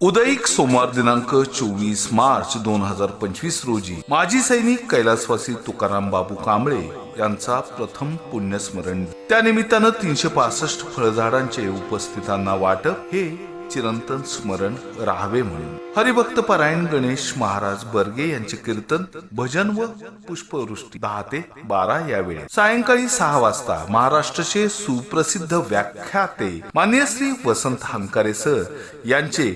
उदयिक सोमवार दिनांक चोवीस मार्च दोन हजार पंचवीस रोजी माजी सैनिक कैलासवासी तुकाराम बाबू कांबळे यांचा प्रथम पुण्यस्मरण. त्यानिमित्तानं तीनशे पासष्ट फळझाडांचे उपस्थितांना वाटप हे चिरंतन स्मरण राहावे म्हणून. हरिभक्त परायण गणेश महाराज बर्गे यांचे कीर्तन भजन व पुष्पवृष्टी दहा ते बारा यावेळी सायंकाळी सहा वाजता महाराष्ट्राचे सुप्रसिद्ध व्याख्याते मान्य श्री वसंत हंकारे सर यांचे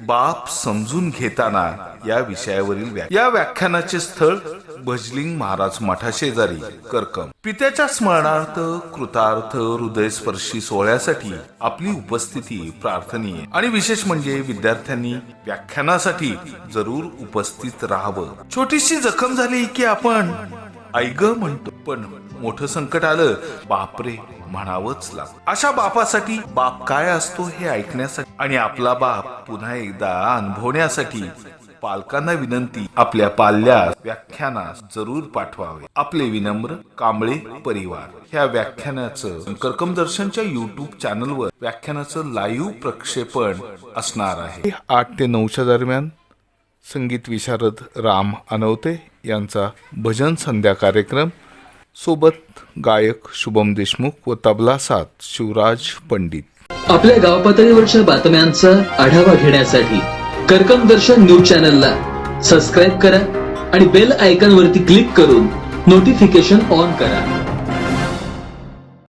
बाप समजून घेताना या विषयावरील व्या- या व्याख्यानाचे स्थळ भजलिंग महाराज मठा शेजारी करकम. पित्याच्या स्मरणार्थ कृतार्थ हृदयस्पर्शी सोहळ्यासाठी आपली उपस्थिती प्रार्थनीय. आणि विशेष म्हणजे विद्यार्थ्यांनी व्याख्यानासाठी जरूर उपस्थित राहावं. छोटीशी जखम झाली की आपण ऐग म्हणतो. पण मोठं संकट आलं बापरे म्हणावंच लाग अशा बापासाठी बाप काय असतो हे ऐकण्यासाठी आणि आपला बाप पुन्हा एकदा अनुभवण्यासाठी पालकांना विनंती आपल्या पाल्यास व्याख्यानास जरूर पाठवावे. आपले विनम्र कांबळे परिवार. ह्या व्याख्यानाचं कर्कम दर्शनच्या युट्यूब चॅनलवर व्याख्यानाचं लाईव्ह प्रक्षेपण असणार आहे. आठ ते नऊच्या दरम्यान संगीत विशारद राम अनवते यांचा भजन संध्या कार्यक्रम. सोबत गायक शुभम देशमुख व तबला साथ शिवराज पंडित. आपल्या गावपातळीवरच्या बातम्यांचा आढावा घेण्यासाठी कर्कम दर्शन न्यूज चॅनलला सबस्क्राईब करा आणि बेल आयकॉन वरती क्लिक करून नोटिफिकेशन ऑन करा.